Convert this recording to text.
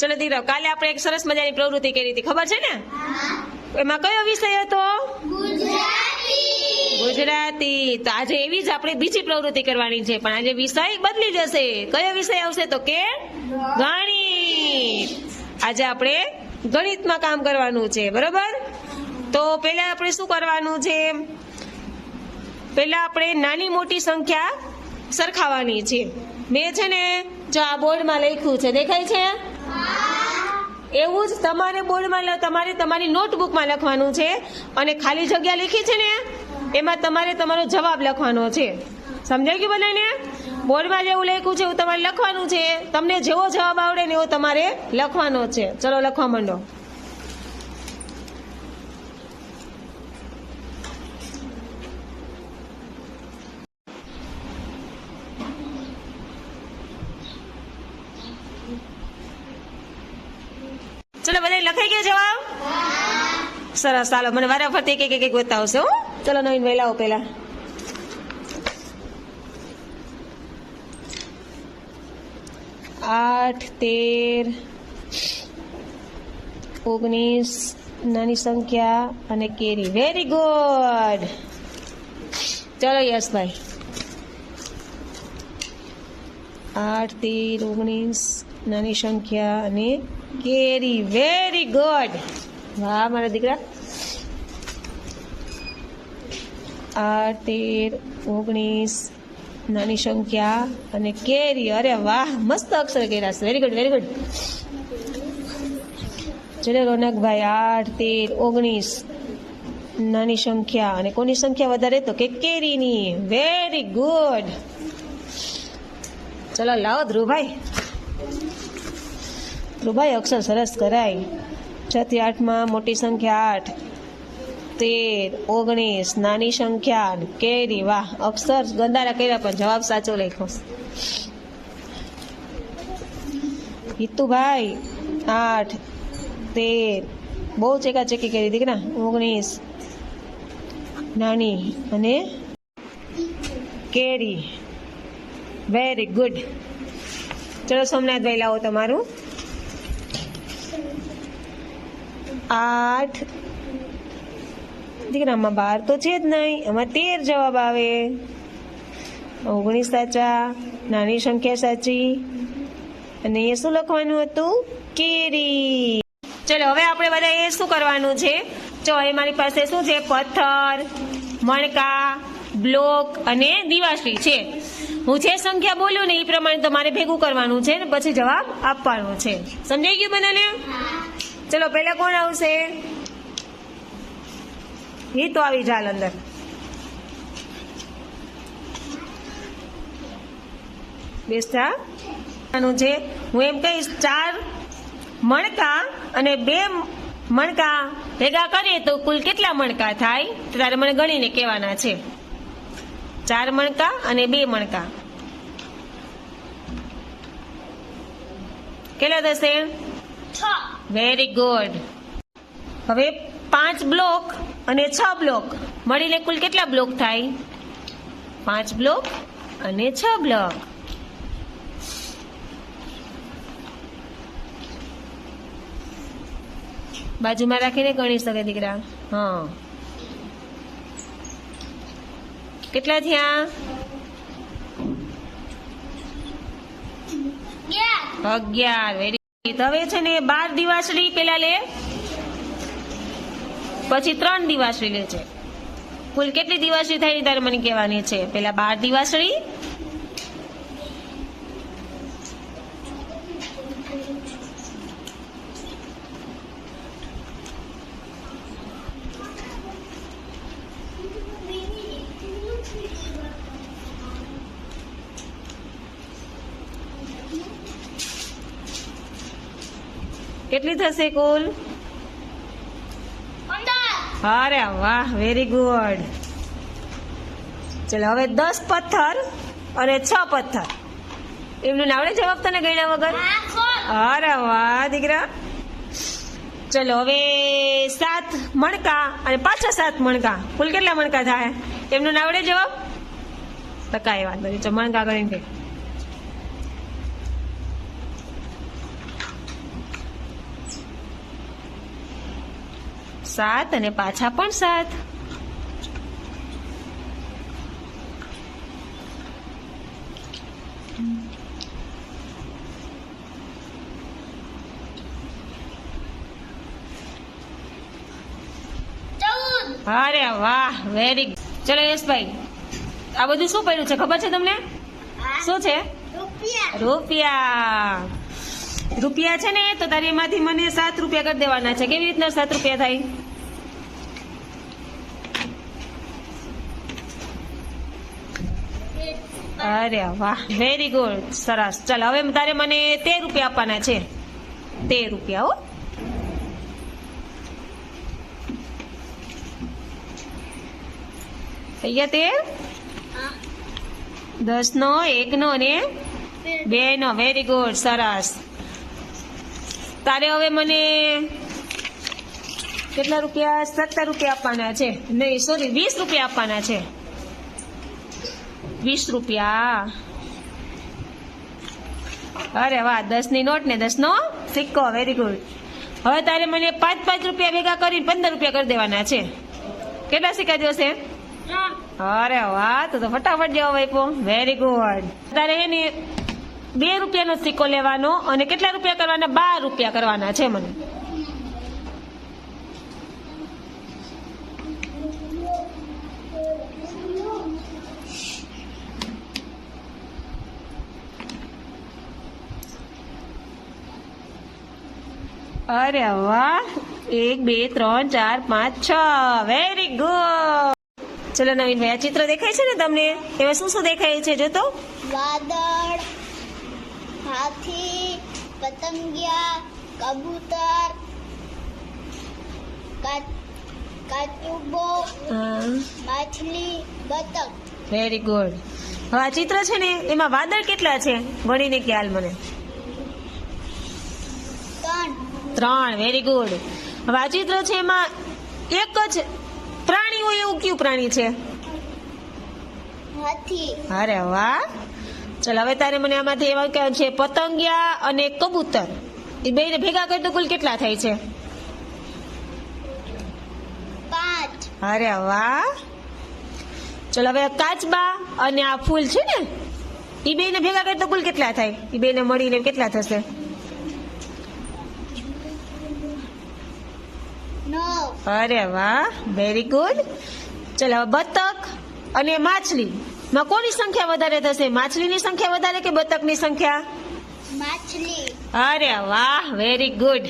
ચલો દીકરા કાલે આપણે એક સરસ મજાની પ્રવૃત્તિ કરી હતી. ખબર છે ને? એમાં કયો વિષય હતો? ગુજરાતી. તો આજે એવી જ આપણે બીજી પ્રવૃત્તિ કરવાની છે પણ આજે વિષય બદલી જશે. કયો વિષય આવશે તો કે ગણિત. આજે આપણે ગણિતમાં કામ કરવાનું છે બરોબર? તો પહેલા આપણે શું કરવાનું છે? પહેલા આપણે નાની મોટી સંખ્યા સરખાવાની છે. મેં છે ને જો આ બોર્ડમાં લખ્યું છે દેખાય છે? એવું જ તમારે બોર્ડમાં તમારે તમારી નોટબુકમાં લખવાનું છે અને ખાલી જગ્યા લખી છે ને, એમાં તમારે તમારો જવાબ લખવાનો છે. સમજાય ગયું બધાને? બોર્ડમાં જેવું લખ્યું છે, એવું તમારે લખવાનું છે. તમને જેવો જવાબ આવડે ને એવો તમારે લખવાનો છે. ચલો, લખવા માંડો ચલો બધા લખાઈ ગયો જવાબ? સરસ, ચાલો, મને વારાફરતી એક એક એક બતાવશે, હો. ચલો, નવીન ભાઈ, લાવો પેલા આઠ, તેર, ઓગણીસ, નાની સંખ્યા અને કેરી. વેરી ગુડ ચલો યશભાઈ આઠ, તેર, ઓગણીસ નાની સંખ્યા અને કેરી. વેરી ગુડ વાહ, મારા દીકરા. આઠ તેર ઓગણીસ નાની સંખ્યા અને કેરી. અરે વાહ, મસ્ત અક્ષર કર્યા છે. વેરી ગુડ વેરી ગુડ ચલો, રોનકભાઈ આઠ તેર ઓગણીસ નાની સંખ્યા અને કોની સંખ્યા વધારે? તો કે કેરીની. વેરી ગુડ ચલો, લાવો ધ્રુવભાઈ. ધ્રુવભાઈ અક્ષર સરસ કરાય. છ થી આઠમાં મોટી સંખ્યા આઠ. તેર, ઓગણીસ, નાની સંખ્યા કેરી વાહ, અક્ષર ગંદારા કર્યા પણ જવાબ સાચો લખ્યો. હિતુભાઈ, આઠ, તેર. બહુ ચેકાચેકી કરી દીકરા. ઓગણીસ, નાની અને કેરી વેરી ગુડ ચલો સોમનાથભાઈ લાવો તમારું. આઠ. દીકરામાં બાર તો છે જ નહીં. એમાં તેર જવાબ આવે. ઓગણીસ સાચા, નાની સંખ્યા સાચી. અને એ શું લખવાનું હતું? કેરી. ચલો, હવે આપણે બધા એ શું કરવાનું છે? જો, એ મારી પાસે શું છે? પથ્થર, મણકા, બ્લોક અને દિવાશ્રી છે. હું જે સંખ્યા બોલું ને એ પ્રમાણે તમારે ભેગું કરવાનું છે ને પછી જવાબ આપવાનો છે. સમજાઈ ગયું બધાને? ચલો, પહેલા કોણ આવશે? એ તો આવી જાલ અંદર. બેસતા? છે, હું એમ કહીશ, ચાર મણકા અને બે મણકા ભેગા કરીએ તો કુલ કેટલા મણકા થાય? તારે મને ગણીને કહેવાના છે. ચાર મણકા અને બે મણકા. કેટલા થશે? વેરી ગુડ હવે પાંચ બ્લોક અને છ બ્લોક. મળીને કુલ કેટલા બ્લોક થાય? પાંચ બ્લોક અને છ બ્લોક. બાજુમાં રાખીને ગણી શકે દીકરા. હા. કેટલા થયા? અગિયાર. વેરી હવે છે ને બાર દિવાસળી પેલા લે. પછી ત્રણ દિવાસળી લે છે. કુલ કેટલી દિવાસળી થાય તારે મને કહેવાની છે? પેલા બાર દિવાસળી કેટલી થશે કુલ? અરે વાહ વેરી ગુડ ચલો, હવે દસ પથ્થર અને છ પથ્થર. એમનું નાવડે જવાબ તને ગણ્યા વગર? અરે વાહ, દીકરા. ચલો, હવે સાત મણકા અને પાછા સાત મણકા. કુલ કેટલા મણકા થાય? એમનું નાવડે જવાબ? તો એ વાંધો નહીં મણકા ગણીને સાત અને પાછા પણ સાત અરે વાહ વેરી ચલો યશભાઈ આ બધું શું પડ્યું છે ખબર છે તમને? શું છે? રૂપિયા. રૂપિયા. રૂપિયા છે ને, તો તારે એમાંથી મને સાત રૂપિયા કરી દેવાના છે. કેવી રીતના સાત રૂપિયા થાય? અરે વાહ વેરી ગુડ સરસ. ચાલ, હવે તારે મને તેર રૂપિયા આપવાના છે. તેર રૂપિયા, હો. થઈ ગયા તેર? દસ નો એક નો ને બે નો વેરી ગુડ સરસ. તારે હવે મને કેટલા રૂપિયા? સત્તર રૂપિયા આપવાના છે. નહીં સોરી વીસ રૂપિયા આપવાના છે. વીસ રૂપિયા. અરે વાહ દસની નોટ ને દસ નો સિક્કો વેરી ગુડ હવે તારે મને પાંચ પાંચ રૂપિયા ભેગા કરીને પંદર રૂપિયા કરી દેવાના છે. કેટલા સિક્કા જોશે? અરે વાહ તો તો ફટાફટ જવાબ આપ્યો. વેરી ગુડ તારે હે ને બે રૂપિયાનો સિક્કો લેવાનો અને કેટલા રૂપિયા કરવાના? બાર રૂપિયા કરવાના છે મને. અરે વાહ. એક, બે, ત્રણ, ચાર, પાંચ, છ. વેરી ગુડ ચલો નવીનભાઈ આ ચિત્ર દેખાય છે ને તમને? એમાં શું શું દેખાય છે જો તો વાદળ. હાથી પતંગિયા કબૂતર કાચુબો માછલી બતક. વેરી ગુડ હવે આ ચિત્ર છે ને એમાં વાદળ કેટલા છે? ગણીને ખ્યાલ મને. ત્રણ. વેરી ગુડ હવે આ ચિત્ર છે એમાં એક જ પ્રાણી હોય એવું કયું પ્રાણી છે? હાથી. અરે વાહ. ચલ હવે તારે મને આમાંથી એવા છે પતંગિયા અને કબૂતર. એ બેને ભેગા કરી તો કુલ કેટલા થાય છે? અરે વાહ. ચલો હવે કાચબા અને આ ફૂલ છે ને એ બેને ભેગા કરી તો કુલ કેટલા થાય? એ બેને મળીને કેટલા થશે? અરે વાહ વેરી ગુડ ચલો હવે બતક અને માછલી. માં કોની સંખ્યા વધારે થશે? માછલીની સંખ્યા વધારે કે બતકની સંખ્યા? માછલી. અરે વાહ વેરી ગુડ